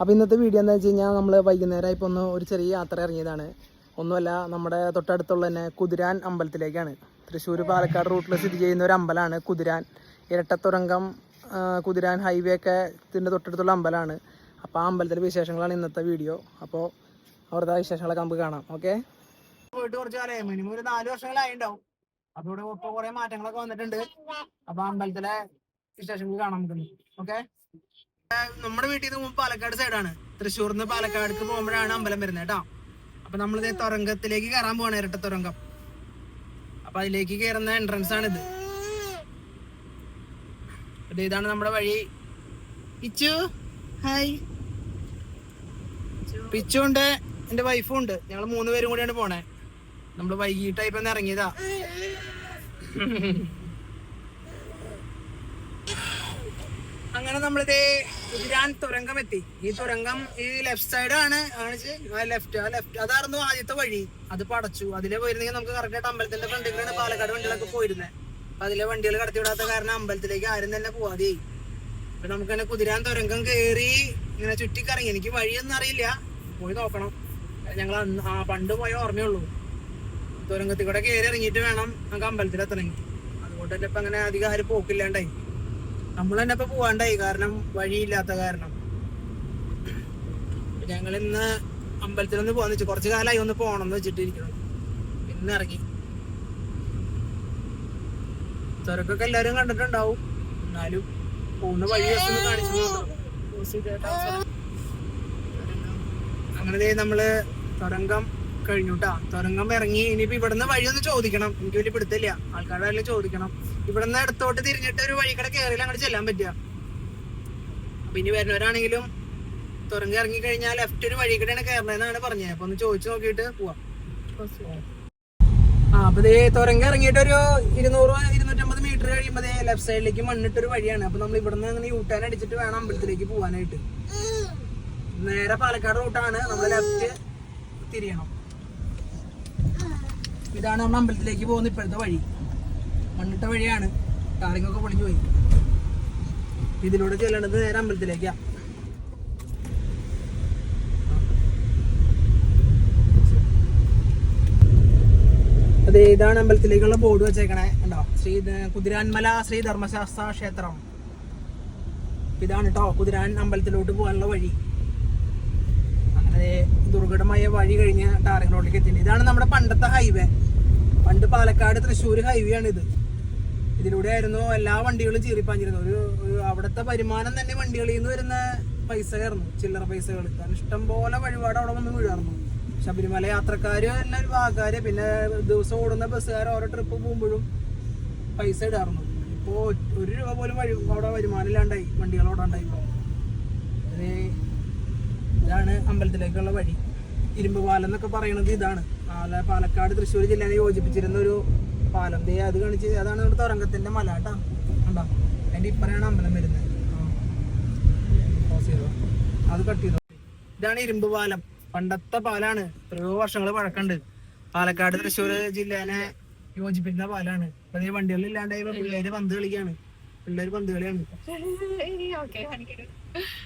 അപ്പോൾ ഇന്നത്തെ വീഡിയോ എന്താ വെച്ച് കഴിഞ്ഞാൽ നമ്മൾ വൈകുന്നേരം ഇപ്പോൾ ഒന്ന് ഒരു ചെറിയ യാത്ര ഇറങ്ങിയതാണ്. ഒന്നുമല്ല നമ്മുടെ തൊട്ടടുത്തുള്ള തന്നെ കുതിരാൻ അമ്പലത്തിലേക്കാണ്. തൃശ്ശൂർ പാലക്കാട് റൂട്ടിൽ സ്ഥിതി ചെയ്യുന്ന ഒരു അമ്പലമാണ് കുതിരാൻ. ഇരട്ടത്തുരങ്കം കുതിരാൻ ഹൈവേ ഒക്കെ ഇതിന്റെ തൊട്ടടുത്തുള്ള അമ്പലമാണ് അപ്പോൾ ആ അമ്പലത്തിലെ വിശേഷങ്ങളാണ് ഇന്നത്തെ വീഡിയോ അപ്പോൾ അവിടുത്തെ വിശേഷങ്ങളൊക്കെ നമുക്ക് കാണാം. ഓക്കെ? പോയിട്ട് കുറച്ച് കാലമായി മിനിമം ഒരു നാല് വർഷങ്ങളായി ഉണ്ടാവും അപ്പോൾ ഇവിടെ ഇപ്പോൾ കുറേ മാറ്റങ്ങളൊക്കെ വന്നിട്ടുണ്ട്. അപ്പോൾ അമ്പലത്തിലെ വിശേഷങ്ങൾ കാണാം നമുക്ക് ഓക്കെ? നമ്മുടെ വീട്ടിൽ നിന്ന് പാലക്കാട് സൈഡാണ് തൃശ്ശൂർ നിന്ന് പാലക്കാട് പോകുമ്പോഴാണ് അമ്പലം വരുന്നത് കേട്ടോ അപ്പൊ നമ്മളിത് തുരങ്കത്തിലേക്ക് കയറാൻ പോവാണ് ഇരട്ട തുരങ്കം. അപ്പൊ അതിലേക്ക് കയറുന്ന എൻട്രൻസ് ആണിത്. ഇത് ഇതാണ് നമ്മുടെ വഴി. ഇച്ചു ഹായ്. പിച്ചു ഉണ്ട് എന്റെ വൈഫും ഉണ്ട്. ഞങ്ങൾ മൂന്ന് പേരും കൂടിയാണ് പോണേ. നമ്മൾ വൈകിട്ടായി ഇപ്പൊ ഇറങ്ങിയതാ. അങ്ങനെ നമ്മളിത് കുതിരാൻ തുരങ്കം എത്തി. ഈ തുരങ്കം ഈ ലെഫ്റ്റ് ആണ്. ലെഫ്റ്റ് ആ ലെഫ്റ്റ് അതായിരുന്നു ആദ്യത്തെ വഴി. അത് പടച്ചു അതിലെ പോയിരുന്നെങ്കിൽ നമുക്ക് കറക്റ്റ് അമ്പലത്തിന്റെ ഫ്രണ്ടിലാണ് പാലക്കാട് വണ്ടികളൊക്കെ പോയിരുന്നത് അപ്പൊ അതിലെ വണ്ടികൾ കടത്തി വിടാത്ത കാരണം അമ്പലത്തിലേക്ക് ആരും തന്നെ പോവാതെ അപ്പൊ നമുക്ക് തന്നെ കുതിരാൻ തുരങ്കം കേറി ഇങ്ങനെ ചുറ്റിക്കറങ്ങി. എനിക്ക് വഴിയൊന്നും അറിയില്ല. പോയി നോക്കണം. ഞങ്ങൾ ആ പണ്ട് പോയ ഓർമ്മയുള്ളൂ. തുരങ്കത്തിൽ കൂടെ കയറി ഇറങ്ങിയിട്ട് വേണം നമുക്ക് അമ്പലത്തിൽ എത്തണമെങ്കിൽ അതുകൊണ്ട് തന്നെ ഇപ്പൊ അങ്ങനെ അധികം ആരും പോക്കില്ലാണ്ടായി. നമ്മൾ തന്നെ ഇപ്പൊ പോവാണ്ടായി. കാരണം വഴിയില്ലാത്ത കാരണം. ഞങ്ങൾ ഇന്ന് അമ്പലത്തിലൊന്ന് പോകാന്ന് വെച്ചു കുറച്ച് കാലമായി ഒന്ന് പോകണം എന്ന് വെച്ചിട്ടിരിക്കണം ഇന്ന് ഇറങ്ങി. തിരക്കൊക്കെ എല്ലാരും കണ്ടിട്ടുണ്ടാവും. എന്നാലും പോകുന്ന വഴി കാണിച്ചു. അങ്ങനെ നമ്മൾ തുരങ്കം കഴിഞ്ഞുട്ടാ. തുരങ്കം ഇറങ്ങി. ഇനിയിപ്പോ ഇവിടുന്ന് ഒന്ന് ചോദിക്കണം. എനിക്ക് വലിയ പിടുത്തില്ല. ആൾക്കാരുടെ എല്ലാം ചോദിക്കണം. ഇവിടുന്ന് ഇടത്തോട്ട് തിരിഞ്ഞിട്ട് ഒരു വഴി കൂടെ കയറിയിൽ അങ്ങോട്ട് ചെല്ലാൻ പറ്റുക. അപ്പൊ ഇനി വരുന്നവരാണെങ്കിലും തുറങ്ങി ഇറങ്ങി കഴിഞ്ഞാൽ ലെഫ്റ്റ് ഒരു വഴി കൂടെയാണ് കയറണമെന്നാണ് പറഞ്ഞത്. അപ്പൊ ഒന്ന് ചോദിച്ചു നോക്കിയിട്ട് പോവാം. ആ അപ്പൊ തുറങ്ങി ഇറങ്ങിയിട്ട് ഒരു ഇരുന്നൂറ് ഇരുന്നൂറ്റമ്പത് മീറ്റർ കഴിയുമ്പോ ലെഫ്റ്റ് സൈഡിലേക്ക് മണ്ണിട്ടൊരു വഴിയാണ്. അപ്പൊ നമ്മൾ ഇവിടുന്ന് അങ്ങനെ യൂട്ടാൻ അടിച്ചിട്ട് വേണം അമ്പലത്തിലേക്ക് പോവാനായിട്ട്. നേരെ പാലക്കാട് റൂട്ടാണ് നമ്മൾ ലെഫ്റ്റ് തിരിയണം. ഇതാണ് നമ്മൾ അമ്പലത്തിലേക്ക് പോകുന്ന ഇപ്പോഴത്തെ വഴി. മണ്ണിട്ട വഴിയാണ്. ടാറിങ്ങൊക്കെ പൊളിഞ്ഞു പോയി. ഇതിലൂടെ ചെല്ലണത് നേരെ അമ്പലത്തിലേക്കാ. അതെ ഇതാണ് അമ്പലത്തിലേക്കുള്ള ബോർഡ് വെച്ചേക്കണേ. ഉണ്ടോ ശ്രീ കുതിരാൻമല ശ്രീ ധർമ്മശാസ്ത്ര ക്ഷേത്രം. ഇതാണ് കേട്ടോ കുതിരാൻ അമ്പലത്തിലോട്ട് പോകാനുള്ള വഴി. അങ്ങനെ ദുർഘടമായ വഴി കഴിഞ്ഞ് ടാറിംഗ് റോഡിലേക്ക് എത്തി ഇതാണ് നമ്മുടെ പണ്ടത്തെ ഹൈവേ. പണ്ട് പാലക്കാട് തൃശ്ശൂർ ഹൈവേ ആണ് ഇത് ഇതിലൂടെ ആയിരുന്നു എല്ലാ വണ്ടികളും ചീറിപ്പാഞ്ഞിരുന്നത്. ഒരു ഒരു അവിടുത്തെ വരുമാനം തന്നെ വണ്ടികളിൽ നിന്ന് വരുന്ന പൈസ ആയിരുന്നു ചില്ലറ പൈസകൾ കാരണം ഇഷ്ടം പോലെ വഴിപാട് അവിടെ വന്ന് വീഴായിരുന്നു ശബരിമല യാത്രക്കാർ എല്ലാം ഒരു ഭാഗക്കാര്. പിന്നെ ദിവസം ഓടുന്ന ബസ്സുകാർ ഓരോ ട്രിപ്പ് പോകുമ്പോഴും പൈസ ഇടാറുന്നു ഇപ്പോൾ ഒരു രൂപ പോലും വഴി അവിടെ വരുമാനം ഇല്ലാണ്ടായി. വണ്ടികൾ ഓടാണ്ടായി ഇതാണ് അമ്പലത്തിലേക്കുള്ള വഴി. ഇരുമ്പ് പാലം എന്നൊക്കെ പറയുന്നത് ഇതാണ്. പാല പാലക്കാട് തൃശ്ശൂർ ജില്ലയെ യോജിപ്പിച്ചിരുന്ന ഒരു പാലം. ദേ അത് കാണിച്ച് അതാണ് നമ്മുടെ തുരങ്കത്തിന്റെ മല കേട്ടാ. കണ്ടോ? അതിന്റെ ഇപ്പറയാണ് അമ്പലം വരുന്നത്. അത് കട്ട് ചെയ്തു? ഇതാണ് ഇരുമ്പ് പാലം. പണ്ടത്തെ പാലാണ്. എത്രയോ വർഷങ്ങൾ പഴക്കണ്ട് പാലക്കാട് തൃശ്ശൂർ ജില്ലേനെ യോജിപ്പിക്കുന്ന പാലാണ്. ഇപ്പൊ വണ്ടികളിൽ ഇല്ലാണ്ടായി പിള്ളേര് പന്ത് കളിക്കാണ്. പിള്ളേര് പന്ത് കളിയാണ്.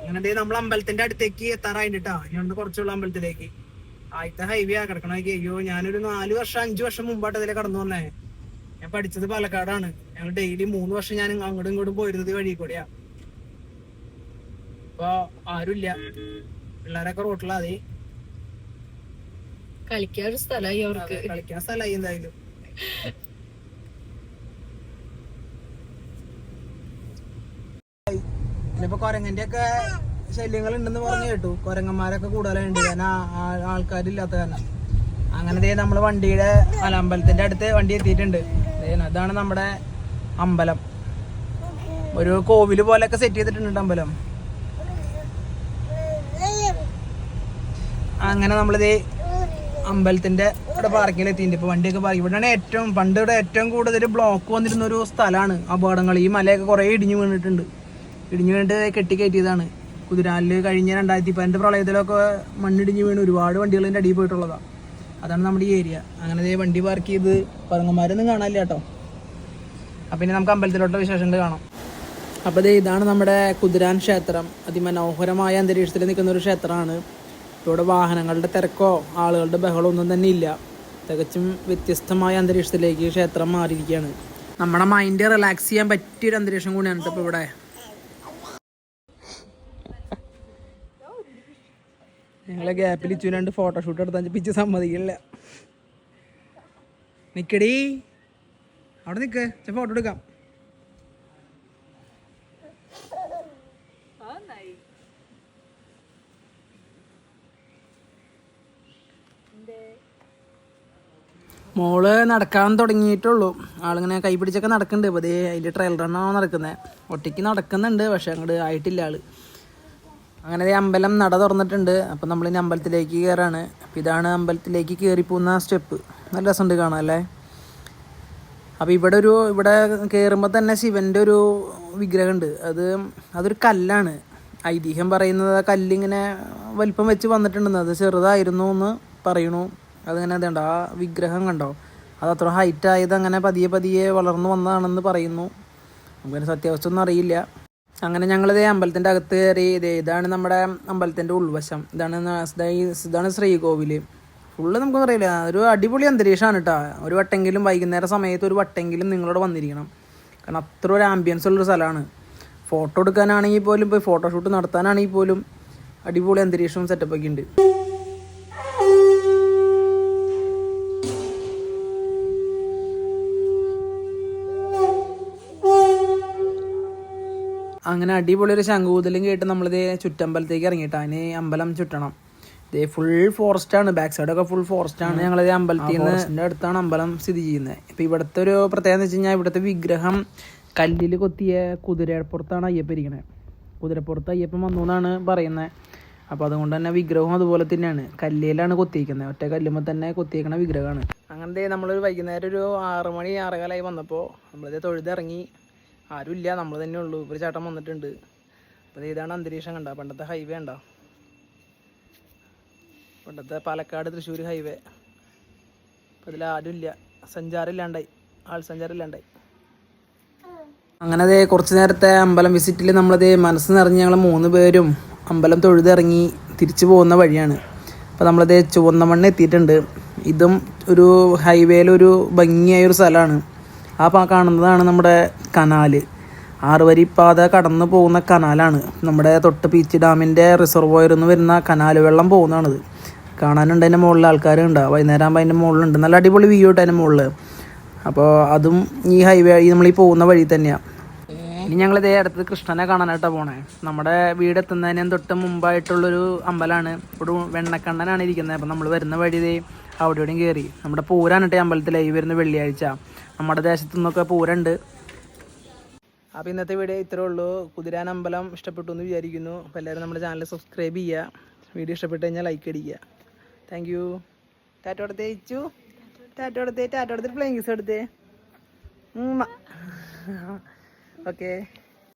അങ്ങനെ നമ്മൾ അമ്പലത്തിന്റെ അടുത്തേക്ക് എത്താറായിട്ടാ ഞാൻ കുറച്ചുള്ള അമ്പലത്തിലേക്ക്. ആദ്യത്തെ ഹൈവേ ആ കിടക്കണേക്ക് അയ്യോ ഞാനൊരു നാല് വർഷം അഞ്ചു വർഷം മുമ്പായിട്ട് അതിലെ കടന്നു വന്നേ. ഞാൻ പഠിച്ചത് പാലക്കാടാണ്. ഞങ്ങൾ ഡെയിലി മൂന്ന് വർഷം ഞാൻ അങ്ങോട്ടും ഇങ്ങോട്ടും പോയിരുന്നത് വഴി കൂടെയാ അപ്പൊ ആരുമില്ല പിള്ളേരൊക്കെ റോട്ടിലാ അതെ കളിക്കാൻ സ്ഥലമായി അവർക്ക്. കളിക്കാൻ സ്ഥലമായി എന്തായാലും. ഇപ്പൊ കൊരങ്ങന്റെ ഒക്കെ ശല്യങ്ങൾ ഉണ്ടെന്ന് പറഞ്ഞു കേട്ടു. കൊരങ്ങന്മാരൊക്കെ കൂടുതലുണ്ട് കാരണം ആൾക്കാരില്ലാത്ത കാരണം. അങ്ങനെ ദേ നമ്മൾ വണ്ടിയുടെ അമ്പലത്തിന്റെ അടുത്ത് വണ്ടി എത്തിയിട്ടുണ്ട്. അതാണ് നമ്മുടെ അമ്പലം. ഒരു കോവിൽ പോലെയൊക്കെ സെറ്റ് ചെയ്തിട്ടുണ്ട് അമ്പലം. അങ്ങനെ നമ്മളിത് അമ്പലത്തിന്റെ ഇവിടെ പാർക്കിൽ എത്തിയിട്ടുണ്ട്. ഇപ്പൊ വണ്ടിയൊക്കെ പാർക്ക് ഇവിടെയാണ് ഏറ്റവും പണ്ട് ഇവിടെ ഏറ്റവും കൂടുതൽ ബ്ലോക്ക് വന്നിരുന്ന ഒരു സ്ഥലമാണ് അപകടങ്ങൾ. ഈ മലയൊക്കെ കുറെ ഇടിഞ്ഞു വീണിട്ടുണ്ട്. ഇടിഞ്ഞു വീണിട്ട് കെട്ടി കയറ്റിയതാണ്. കുതിരാനിൽ കഴിഞ്ഞ രണ്ടായിരത്തി പതിനെട്ട് പ്രളയത്തിലൊക്കെ മണ്ണിടിഞ്ഞ് വീണ് ഒരുപാട് വണ്ടികൾ ഇതിന്റെ അടിയിൽ പോയിട്ടുള്ളതാണ് അതാണ് നമ്മുടെ ഈ ഏരിയ. അങ്ങനെ വണ്ടി പാർക്ക് ചെയ്ത് പറങ്ങന്മാരൊന്നും കാണാനില്ല കേട്ടോ. അപ്പം ഇനി നമുക്ക് അമ്പലത്തിലോട്ട് വിശേഷങ്ങൾ കാണാം. അപ്പോൾ ദേ ഇതാണ് നമ്മുടെ കുതിരാൻ ക്ഷേത്രം. അതിമനോഹരമായ അന്തരീക്ഷത്തിൽ നിൽക്കുന്ന ഒരു ക്ഷേത്രമാണ്. ഇവിടെ വാഹനങ്ങളുടെ തിരക്കോ ആളുകളുടെ ബഹളമോ ഒന്നും തന്നെ ഇല്ല. തികച്ചും വ്യത്യസ്തമായ അന്തരീക്ഷത്തിലേക്ക് ക്ഷേത്രം മാറിയിരിക്കുകയാണ്. നമ്മുടെ മൈൻഡ് റിലാക്സ് ചെയ്യാൻ പറ്റിയൊരു അന്തരീക്ഷം കൂടിയാണ് ഇപ്പോൾ ഇവിടെ. ഞങ്ങളെ ഗ്യാപ്പിൽ ഇച്ചു രണ്ട് ഫോട്ടോഷൂട്ട് എടുത്താൽ പിച്ച് സമ്മതിക്കില്ല. നിക്കടി. അവിടെ നിക്ക്. ഫോട്ടോ എടുക്കാം. മോൾ നടക്കാൻ തുടങ്ങിയിട്ടുള്ളൂ. ആളിങ്ങനെ കൈ പിടിച്ചൊക്കെ നടക്കുന്നുണ്ട്. അതേ അതിന്റെ ട്രയൽ റണ്ണാണ് നടക്കുന്നത് ഒറ്റയ്ക്ക് നടക്കുന്നുണ്ട് പക്ഷെ അങ്ങോട്ട് ആയിട്ടില്ല ആൾ. അങ്ങനെ ഈ അമ്പലം നട തുറന്നിട്ടുണ്ട്. അപ്പം നമ്മൾ ഇനി അമ്പലത്തിലേക്ക് കയറാണ് അപ്പം ഇതാണ് അമ്പലത്തിലേക്ക് കയറി പോകുന്ന സ്റ്റെപ്പ്. നല്ല രസമുണ്ട് കാണാം അല്ലേ? അപ്പോൾ ഇവിടെ ഒരു ഇവിടെ കയറുമ്പോൾ തന്നെ ശിവന്റെ ഒരു വിഗ്രഹമുണ്ട്. അത് അതൊരു കല്ലാണ്. ഐതിഹ്യം പറയുന്നത് ആ കല്ലിങ്ങനെ വലിപ്പം വെച്ച് വന്നിട്ടുണ്ടെന്ന്. അത് ചെറുതായിരുന്നു എന്ന് പറയണു. അതിങ്ങനെ അതുണ്ട് ആ വിഗ്രഹം കണ്ടോ? അത് അത്ര ഹൈറ്റ് ആയത് അങ്ങനെ പതിയെ പതിയെ വളർന്നു വന്നതാണെന്ന് പറയുന്നു. നമുക്കതിന് സത്യാവസ്ഥ ഒന്നും അറിയില്ല. അങ്ങനെ ഞങ്ങളിത് അമ്പലത്തിന്റെ അകത്ത് കയറി ഇതേ ഇതാണ് നമ്മുടെ അമ്പലത്തിന്റെ ഉൾവശം. ഇതാണ് ഇതാണ് ശ്രീകോവിൽ ഫുള്ള് നമുക്കൊന്നും അറിയില്ല. ഒരു അടിപൊളി അന്തരീക്ഷമാണ് കേട്ടോ. ഒരു വട്ടെങ്കിലും വൈകുന്നേര സമയത്ത് ഒരു വട്ടെങ്കിലും നിങ്ങളോട് വന്നിരിക്കണം. കാരണം അത്ര ഒരു ആംബിയൻസ് ഉള്ളൊരു സ്ഥലമാണ്. ഫോട്ടോ എടുക്കാനാണെങ്കിൽ പോലും ഇപ്പോൾ ഫോട്ടോഷൂട്ട് നടത്താനാണെങ്കിൽ പോലും അടിപൊളി അന്തരീക്ഷവും സെറ്റപ്പൊക്കെ ഉണ്ട്. അങ്ങനെ അടിപൊളി ഒരു ശംഖൂതലും കേട്ട് നമ്മൾ നമ്മളിത് ചുറ്റമ്പലത്തേക്ക് ഇറങ്ങിയിട്ട്. അതിന് അമ്പലം ചുറ്റണം. ഇതേ ഫുൾ ഫോറസ്റ്റ് ആണ്. ബാക്ക് സൈഡ് ഒക്കെ ഫുൾ ഫോറസ്റ്റ് ആണ്. ഞങ്ങളിത് അമ്പലത്തിൽ നിന്ന് അടുത്താണ് അമ്പലം സ്ഥിതി ചെയ്യുന്നത്. ഇപ്പൊ ഇവിടുത്തെ ഒരു പ്രത്യേകത എന്ന് വെച്ച് കഴിഞ്ഞാൽ ഇവിടുത്തെ വിഗ്രഹം കല്ലിൽ കൊത്തിയ കുതിരപ്പുറത്താണ് അയ്യപ്പ ഇരിക്കുന്നത് കുതിരപ്പുറത്ത് അയ്യപ്പൻ വന്നു എന്നാണ് പറയുന്നത് അപ്പോൾ അതുകൊണ്ട് തന്നെ വിഗ്രഹവും അതുപോലെ തന്നെയാണ്. കല്ലിലാണ് കൊത്തിയിരിക്കുന്നത്. ഒറ്റ കല്ലുമ്പോൾ തന്നെ കൊത്തിയേക്കുന്ന വിഗ്രഹമാണ്. അങ്ങനത്തെ നമ്മളൊരു വൈകുന്നേരം ഒരു ആറ് മണി ആറേകാലായി വന്നപ്പോൾ നമ്മളിത് തൊഴുതിറങ്ങി. ആരുമില്ല നമ്മൾ തന്നെ ഉള്ളൂ. ഒരു ചേട്ടൻ വന്നിട്ടുണ്ട്. അപ്പോൾ ഇതാണ് അന്തരീക്ഷം കണ്ട? പണ്ടത്തെ ഹൈവേ ഉണ്ടോ പണ്ടത്തെ പാലക്കാട് തൃശ്ശൂർ ഹൈവേ അപ്പോൾ ഇതിൽ ആരുമില്ല. സഞ്ചാരം ഇല്ലാണ്ടായി ആൾ സഞ്ചാരം ഇല്ലാണ്ടായി അങ്ങനെ അതേ കുറച്ച് നേരത്തെ അമ്പലം വിസിറ്റിൽ നമ്മളത് മനസ്സ് നിറഞ്ഞ് ഞങ്ങൾ മൂന്ന് പേരും അമ്പലം തൊഴുതിറങ്ങി തിരിച്ചു പോകുന്ന വഴിയാണ്. അപ്പോൾ നമ്മളത് ചുവന്ന മണ്ണ് എത്തിയിട്ടുണ്ട്. ഇതും ഒരു ഹൈവേയിലൊരു ഭംഗിയായ ഒരു സ്ഥലമാണ് ആ കാണുന്നതാണ് നമ്മുടെ കനാല്. ആറുവരിപ്പാത പാത കടന്നു പോകുന്ന കനാലാണ്. നമ്മുടെ തൊട്ട് പീച്ച് ഡാമിന്റെ റിസർവോയറിൽ നിന്ന് വരുന്ന കനാൽ വെള്ളം പോകുന്നതാണിത്. കാണാനുണ്ട് അതിന്റെ മുകളിൽ ആൾക്കാരുണ്ട്. വൈകുന്നേരം ആകുമ്പോൾ അതിന്റെ മുകളിലുണ്ട്. നല്ല അടിപൊളി വ്യൂ ഉണ്ട് അതിന്റെ മുകളിൽ അപ്പോൾ അതും ഈ ഹൈവേ നമ്മൾ ഈ പോകുന്ന വഴി തന്നെയാണ് ഇനി ഞങ്ങൾ ഇതേ അടുത്ത് കൃഷ്ണനെ കാണാനായിട്ടാണ് പോണേ. നമ്മുടെ വീട് എത്തുന്നതിന് തൊട്ട് മുമ്പായിട്ടുള്ളൊരു അമ്പലമാണ് ഇവിടെ വെണ്ണക്കണ്ണനാണ് ഇരിക്കുന്നത്. അപ്പം നമ്മൾ വരുന്ന വഴി ഇതേ അവിടെ ഇവിടെയും കയറി നമ്മുടെ പൂരാണ് കേട്ടോ അമ്പലത്തിലായി വരുന്ന വെള്ളിയാഴ്ച. നമ്മുടെ ദേശത്തു നിന്നൊക്കെ പൂരണ്ട്. അപ്പോൾ ഇന്നത്തെ വീഡിയോ ഇത്രേ ഉള്ളൂ. കുതിരാൻ അമ്പലം ഇഷ്ടപ്പെട്ടു എന്ന് വിചാരിക്കുന്നു. അപ്പോൾ എല്ലാവരും നമ്മുടെ ചാനൽ സബ്സ്ക്രൈബ് ചെയ്യുക. വീഡിയോ ഇഷ്ടപ്പെട്ട് കഴിഞ്ഞാൽ ലൈക്ക് അടിക്കുക. താങ്ക് യു ടാറ്റോടത്തെ ഇച്ചു. ടാറ്റോടത്തെ പ്ലേങ്കിസ് ടാറ്റോ എടുത്തിട്ട് പ്ലേയിങ് കിസ് എടുത്തേ ഓക്കെ